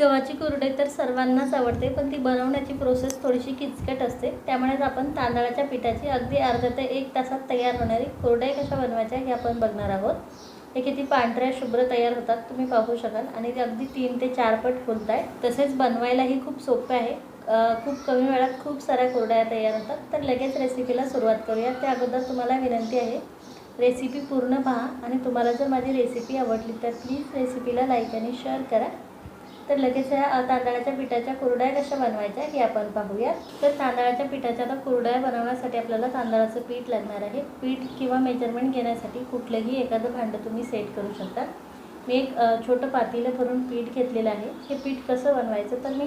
गव्हाची कुरडई तर सर्वांनाच आवडते पण ती बनवण्याची प्रोसेस थोडीशी किचकट असते. त्यामुळेच आपण तांदळाच्या पिठाची अगदी अर्धा ते एक तासात तयार होणारी कुरडई कशा बनवायच्या हे आपण बघणार आहोत. हे किती पांढऱ्या शुभ्र तयार होतात तुम्ही पाहू शकाल. आणि ते अगदी तीन ते चार पट फुलत आहे तसेच बनवायलाही खूप सोपे आहे. खूप कमी वेळात खूप साऱ्या कुरड्या तयार होतात. तर लगेच रेसिपीला सुरुवात करूया. त्या अगोदर तुम्हाला विनंती आहे रेसिपी पूर्ण पहा. आणि तुम्हाला जर माझी रेसिपी आवडली तर प्लीज रेसिपीला लाईक आणि शेअर करा. तर लगेच या तांदळाच्या पिठाच्या कुरड्या कशा बनवायच्या हे आपण पाहूया. तर तांदळाच्या पिठाच्या आता कुरड्या बनवण्यासाठी आपल्याला तांदळाचं पीठ लागणार आहे. पीठ किंवा मेजरमेंट घेण्यासाठी कुठलंही एखादं भांडं तुम्ही सेट करू शकता. मी एक छोटं पातीलं भरून पीठ घेतलेलं आहे. हे पीठ कसं बनवायचं? तर मी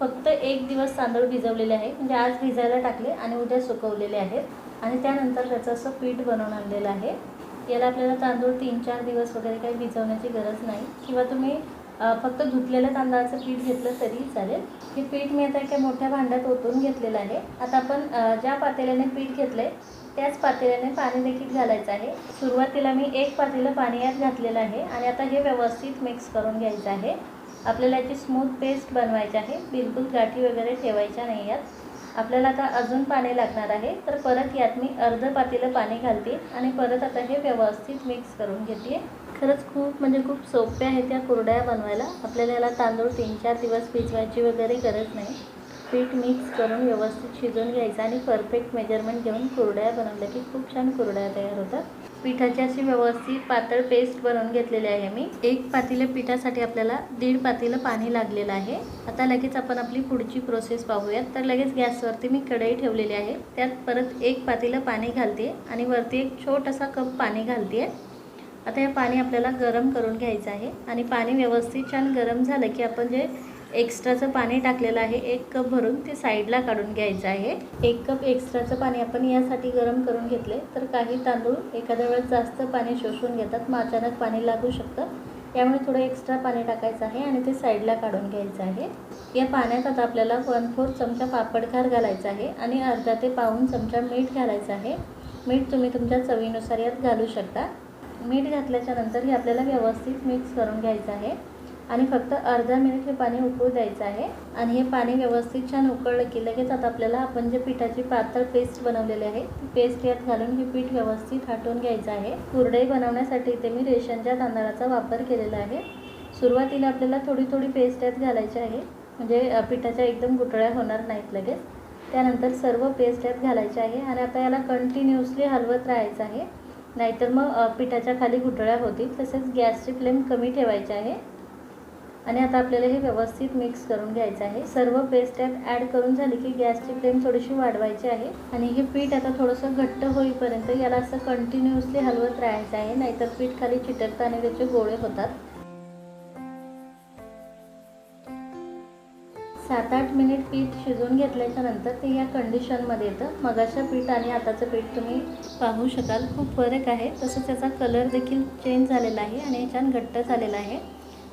फक्त एक दिवस तांदूळ भिजवलेले आहे. म्हणजे आज भिजायला टाकले आणि उद्या सुकवलेले आहेत. आणि त्यानंतर त्याचं असं पीठ बनवून आणलेलं आहे. याला आपल्याला तांदूळ तीन चार दिवस वगैरे काही भिजवण्याची गरज नाही. किंवा तुम्ही फक्त धुतलेलं तांदळाचं पीठ घेतलं तरी चालेल. हे पीठ मी आता एका मोठ्या भांड्यात ओतून घेतलेलं आहे. आता आपण ज्या पातेल्याने पीठ घेतलं आहे त्याच पातेल्याने पाणी देखील घालायचं आहे. सुरुवातीला मी एक पातेलं पाणी यात घातलेलं आहे आणि आता हे व्यवस्थित मिक्स करून घ्यायचं आहे. आपल्याला याची स्मूथ पेस्ट बनवायची आहे. बिलकुल गाठी वगैरे ठेवायच्या नाही यात. आपल्याला आता अजून पाणी लागणार आहे. तर परत यात मी अर्ध पातेलं पाणी घालते आणि परत आता हे व्यवस्थित मिक्स करून घेते. खरंच खूप म्हणजे खूप सोप्या आहे त्या कुरड्या बनवायला. आपल्याला याला तांदूळ तीन चार दिवस भिजवायची वगैरे गरज नाही. पीठ मिक्स करून व्यवस्थित शिजवून घ्यायचं आणि परफेक्ट मेजरमेंट घेऊन कुरड्या बनवल्या की खूप छान कुरड्या तयार होतात. पिठाची अशी व्यवस्थित पातळ पेस्ट बनवून घेतलेली आहे मी. एक पातेलं पिठासाठी आपल्याला दीड पातेलं पाणी लागलेलं आहे. आता लगेच आपण आपली पुढची प्रोसेस पाहूयात. तर लगेच गॅसवरती मी कढई ठेवलेली आहे. त्यात परत एक पातेलं पाणी घालते आणि वरती एक छोटासा कप पाणी घालते. आता हे पाणी आपल्याला गरम करून घ्यायचं आहे आणि पाणी व्यवस्थित छान गरम झालं की आपण जे एक्स्ट्राचं पाणी टाकलेलं आहे एक कप भरून ते साईडला काढून घ्यायचं आहे. एक कप एक्स्ट्राचं पाणी आपण यासाठी गरम करून घेतले तर काही तांदूळ एखाद्या वेळेस जास्त पाणी शोषून घेतात मग अचानक पाणी लागू शकतं. त्यामुळे थोडं एक्स्ट्रा पाणी टाकायचं आहे आणि ते साईडला काढून घ्यायचं आहे. या पाण्यात आता आपल्याला वन फोर चमचा पापडखार घालायचा आहे आणि अर्धा ते पाऊन चमचा मीठ घालायचं आहे. मीठ तुम्ही तुमच्या चवीनुसार यात घालू शकता. मीठ घातल्याच्या नंतर हे आपल्याला व्यवस्थित मिक्स करून घ्यायचं आहे. आणि फक्त अर्धा मिनिट हे पाणी उकळू द्यायचं आहे. आणि हे पाणी व्यवस्थित छान उकळलं की लगेच आता आपल्याला आपण जे पिठाची पातळ पेस्ट बनवलेली आहे ती पेस्ट यात घालून हे पीठ व्यवस्थित हाटून घ्यायचं आहे. कुरडई बनवण्यासाठी इथे मी रेशनच्या तांदळाचा वापर केलेला आहे. सुरुवातीला आपल्याला थोडी थोडी पेस्ट यात घालायची आहे. म्हणजे पिठाच्या एकदम गुटळ्या होणार नाहीत लगेच. त्यानंतर सर्व पेस्ट यात घालायची आहे. आणि आता याला कंटिन्युअसली हलवत राहायचं आहे. नाहीतर मग पिठाच्या खाली गुठळ्या होतील. तसेच गॅसची फ्लेम कमी ठेवायची आहे. आणि आता आपल्याला हे व्यवस्थित मिक्स करून घ्यायचं आहे. सर्व पेस्ट यात ॲड करून झाली की गॅसची फ्लेम थोडीशी वाढवायची आहे. आणि हे पीठ आता थोडंसं घट्ट होईपर्यंत याला असं कंटिन्युअसली हलवत राहायचं आहे. नाहीतर पीठ खाली चिटकतं आणि त्याचे गोळे होतात. सात आठ मिनिट पीठ शिजवून घेतल्याच्या नंतर ते या कंडिशनमध्ये येतं. मगाच्या पीठ आणि आताचं पीठ तुम्ही पाहू शकाल. खूप फरक आहे. तसंच त्याचा कलर देखील चेंज झालेला आहे आणि हे छान घट्ट झालेलं आहे.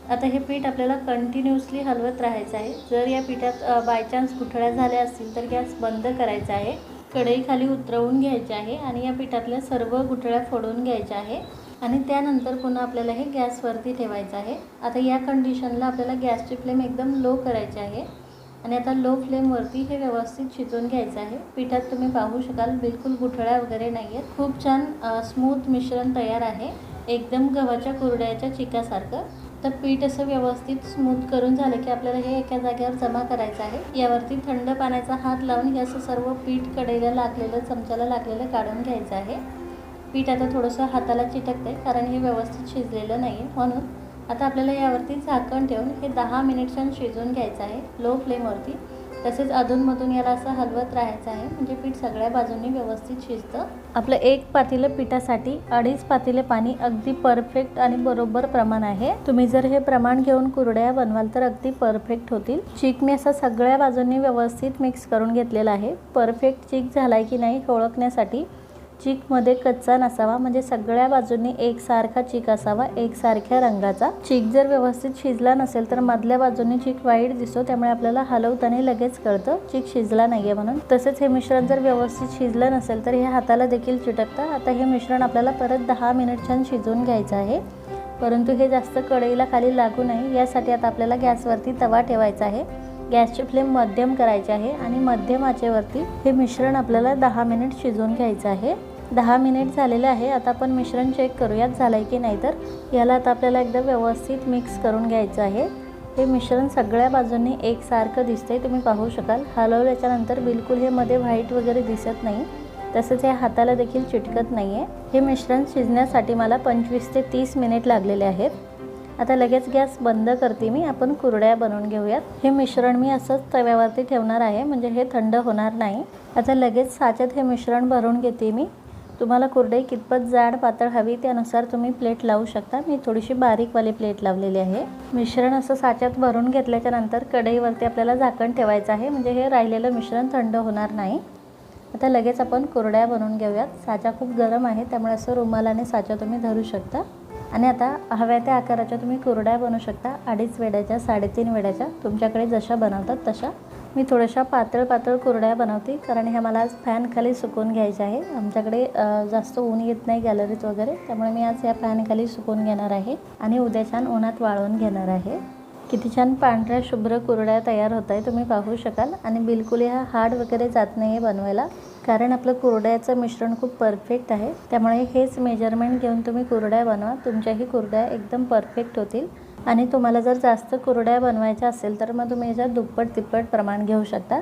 आता हे पीठ आपल्याला कंटिन्युअसली हलवत राहायचं आहे. जर या पिठात बाय चान्स गुठळ्या झाल्या असतील तर गॅस बंद करायचा आहे. कढई खाली उतरवून घ्यायची आहे आणि या पिठातल्या सर्व गुठळ्या फोडून घ्यायच्या आहे. आणि त्यानंतर पुन्हा आपल्याला हे गॅसवरती ठेवायचं आहे. आता या कंडिशनला आपल्याला गॅसची फ्लेम एकदम लो करायची आहे. आणि आता लो फ्लेमवरती हे व्यवस्थित शिजवून घ्यायचं आहे. पिठात तुम्ही पाहू शकाल बिलकुल गुठळ्या वगैरे नाही आहेत खूप छान स्मूथ मिश्रण तयार आहे. एकदम गव्हाच्या कुरड्याच्या चिकासारखं. तर पीठ असं व्यवस्थित स्मूथ करून झालं की आपल्याला हे एका जागेवर जमा करायचं आहे. यावरती थंड पाण्याचा हात लावून हे असं सर्व पीठ कढईला लागलेलं चमच्याला लागलेलं काढून घ्यायचं आहे. पीठ आता थोडंसं हाताला चिटकतं आहे कारण हे व्यवस्थित शिजलेलं नाही आहे म्हणून. आता आपल्याला यावरती झाकण ठेवून हे दहा मिनिट छान शिजवून घ्यायचं आहे लो फ्लेमवरती तसेच अधूनमधून याला असं हलवत राहायचं आहे म्हणजे पीठ सगळ्या बाजूंनी व्यवस्थित शिजतं. आपलं एक पातेलं पिठासाठी अडीच पातेले पाणी अगदी परफेक्ट आणि बरोबर प्रमाण आहे. तुम्ही जर हे प्रमाण घेऊन कुरड्या बनवाल तर अगदी परफेक्ट होतील. चीक मी असा सगळ्या बाजूंनी व्यवस्थित मिक्स करून घेतलेला आहे. परफेक्ट चीक झालाय की नाही ओळखण्यासाठी चीकमध्ये कच्चा नसावा म्हणजे सगळ्या बाजूंनी एकसारखा चीक असावा एकसारख्या रंगाचा. चीक जर व्यवस्थित शिजला नसेल तर मधल्या बाजूंनी चीक वाईट दिसतो त्यामुळे आपल्याला हलवताना लगेच कळतं चीक शिजला नाहीये म्हणून. तसेच हे मिश्रण जर व्यवस्थित शिजलं नसेल तर हे हाताला देखील चिटकतं. आता हे मिश्रण आपल्याला परत दहा मिनिट छान शिजवून घ्यायचं आहे. परंतु हे जास्त कढईला खाली लागू नये यासाठी आता आपल्याला गॅसवरती तवा ठेवायचा आहे. गॅसची फ्लेम मध्यम करायची आहे आणि मध्यम आचेवरती हे मिश्रण आपल्याला दहा मिनिट शिजवून घ्यायचं आहे. दहा मिनिट झालेले आहे. आता आपण मिश्रण चेक करूयात झालं आहे की नाही तर. याला आता आपल्याला एकदा व्यवस्थित मिक्स करून घ्यायचं आहे. हे मिश्रण सगळ्या बाजूंनी एकसारखं दिसतंय. तुम्ही पाहू शकाल. हलवल्याच्यानंतर बिलकुल हे मध्ये व्हाईट वगैरे दिसत नाही. तसंच हे हाताला देखील चिटकत नाही आहे हे मिश्रण शिजण्यासाठी मला पंचवीस ते तीस मिनिट लागलेले आहेत. आता लगेच गॅस बंद करते मी. आपण कुरड्या बनवून घेऊयात. हे मिश्रण मी असंच तव्यावरती ठेवणार आहे. म्हणजे हे थंड होणार नाही. आता लगेच साच्यात हे मिश्रण भरून घेते मी. तुम्हाला कुरडई कितपत जाड पातळ हवी त्यानुसार तुम्ही प्लेट लावू शकता. मी थोडीशी बारीकवाली प्लेट लावलेली आहे. मिश्रण असं साच्यात भरून घेतल्याच्या नंतर कढईवरती आपल्याला झाकण ठेवायचं आहे. म्हणजे हे राहिलेलं मिश्रण थंड होणार नाही. आता लगेच आपण कुरड्या बनवून घेऊयात. साचा खूप गरम आहे. त्यामुळे असं रुमालाने साचा तुम्ही धरू शकता. आणि आता हव्या त्या आकाराच्या तुम्ही कुरड्या बनवू शकता. अडीच वेड्याच्या साडेतीन वेड्याच्या. तुमच्याकडे जशा बनवतात तशा. मी थोड्याशा पातळ पातळ कुरड्या बनवते. कारण ह्या मला आज फॅनखाली सुकून घ्यायच्या आहे. आमच्याकडे जास्त ऊन येत नाही गॅलरीत वगैरे. त्यामुळे मी आज या फॅनखाली सुकून घेणार आहे. आणि उद्या छान उन्हात वाळवून घेणार आहे. किती छान पांढऱ्या शुभ्र कुरड्या तयार होत आहे तुम्ही पाहू शकाल. आणि बिलकुल ह्या हार्ड वगैरे जात नाही आहे बनवायला. कारण आपलं कुरड्याचं मिश्रण खूप परफेक्ट आहे. त्यामुळे हेच मेजरमेंट घेऊन तुम्ही कुरड्या बनवा. तुमच्याही कुरड्या एकदम परफेक्ट होतील. आणि तुम्हाला जर जास्त कुरड्या बनवायच्या असेल तर मग तुम्ही याच्यात दुप्पट तिप्पट प्रमाण घेऊ शकता.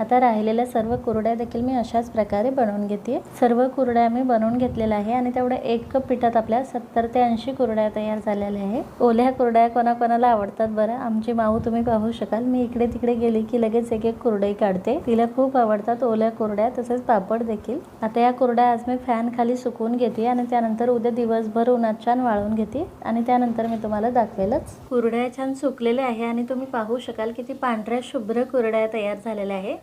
आता राहिलेल्या सर्व कुरड्या देखील मी अशाच प्रकारे बनवून घेते. सर्व कुरड्या मी बनवून घेतलेल्या आहे आणि तेवढ्या एक कप पिठात आपल्या सत्तर ते ऐंशी कुरड्या तयार झालेल्या आहे. ओल्या कुरड्या कोणाकोणाला आवडतात बरं? आमची माऊ तुम्ही पाहू शकाल. मी इकडे तिकडे गेली की लगेच एक एक कुरडई काढते. तिला खूप आवडतात ओल्या कुरड्या तसेच पापड देखील. आता या कुरड्या आज मी फॅन खाली सुकवून घेते आणि त्यानंतर उद्या दिवसभर उन्हात छान वाळवून घेते आणि त्यानंतर मी तुम्हाला दाखवेलच. कुरड्या छान सुकलेल्या आहे आणि तुम्ही पाहू शकाल किती पांढऱ्या शुभ्र कुरड्या तयार झालेल्या आहे.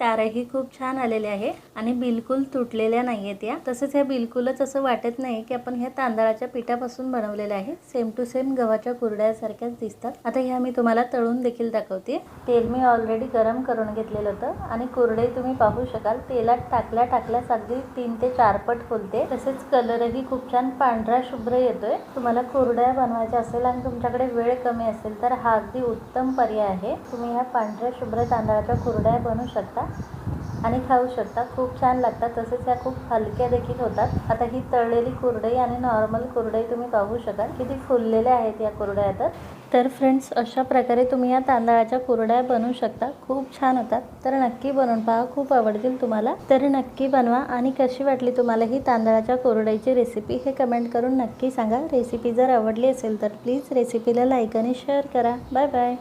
तारही खूप छान आलेले आहे आणि बिलकुल तुटलेल्या नाही आहेत या. तसंच ह्या बिलकुलच असं वाटत नाही की आपण ह्या तांदळाच्या पिठापासून बनवलेल्या आहे. सेम टू सेम गव्हाच्या कुरड्यासारख्याच दिसतात. आता ह्या मी तुम्हाला तळून देखील दाखवते. तेल मी ऑलरेडी गरम करून घेतलेलं होतं आणि कुरडे तुम्ही पाहू शकाल. तेलात टाकल्या टाकल्यास अगदी तीन ते चार पट फुलते. तसेच कलरही खूप छान पांढरा शुभ्र येतोय. तुम्हाला कुरड्या बनवायच्या असेल आणि तुमच्याकडे वेळ कमी असेल तर हा अगदी उत्तम पर्याय आहे. तुम्ही ह्या पांढऱ्या शुभ्र तांदळाच्या कुरड्या बनवू शकता. आणि खाऊ शकता. खूप छान लागतात. तसेच ह्या खूप हलक्या देखील होतात. आता ही तळलेली कुरडई आणि नॉर्मल कुरडई तुम्ही पाहू शकाल. किती फुललेल्या आहेत या कुरड्या तर तर फ्रेंड्स अशा प्रकारे तुम्ही या तांदळाच्या कुरड्या बनवू शकता. खूप छान होतात. तर नक्की बनवून पहा. खूप आवडतील तुम्हाला. तर नक्की बनवा. आणि कशी वाटली तुम्हाला ही तांदळाच्या कुरडईची रेसिपी हे कमेंट करून नक्की सांगा. रेसिपी जर आवडली असेल तर प्लीज रेसिपीला लाईक आणि शेअर करा. Bye bye